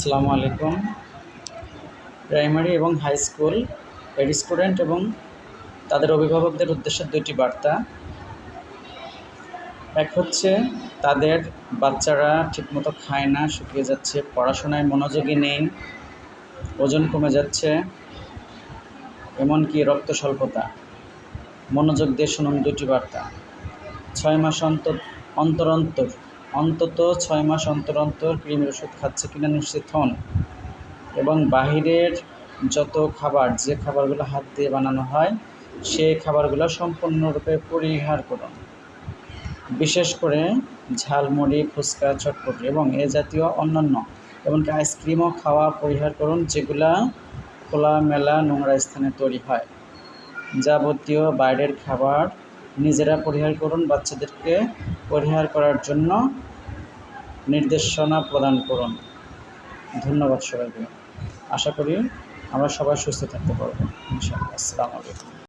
আসসালামু আলাইকুম। প্রাইমারি এবং হাই স্কুলের স্টুডেন্ট এবং তাদের অভিভাবকদের উদ্দেশ্যে দুইটি বার্তা। এক হচ্ছে, তাদের বাচ্চারা ঠিকমতো খায় না, শুকিয়ে যাচ্ছে, পড়াশোনায় মনোযোগী নেই, ওজন কমে যাচ্ছে, এমনকি রক্ত স্বল্পতা। মনোযোগ দিয়ে শুনুন দুটি বার্তা। ছয় মাস অন্তর অন্তর অন্তর অন্তত ছয় মাস অন্তর অন্তর কৃমির ওষুধ খাচ্ছে কিনা নিশ্চিত হন। এবং বাহিরের যত খাবার, যে খাবারগুলো হাত দিয়ে বানানো হয় সেই খাবারগুলো সম্পূর্ণরূপে পরিহার করুন। বিশেষ করে ঝালমুড়ি, ফুচকা, চটপটি এবং এ জাতীয় অন্যান্য এমনকি আইসক্রিমও খাওয়া পরিহার করুন যেগুলা খোলামেলা নোংরা স্থানে তৈরি হয়। যাবতীয় বাইরের খাবার নিজেরা পরিহার করুন, বাচ্চাদেরকে পরিহার করার জন্য নির্দেশনা প্রদান করুন। ধন্যবাদ সবাইকে। আশা করি আমরা সবাই সুস্থ থাকতে পারব, ইনশাআল্লাহ। আসসালামু আলাইকুম।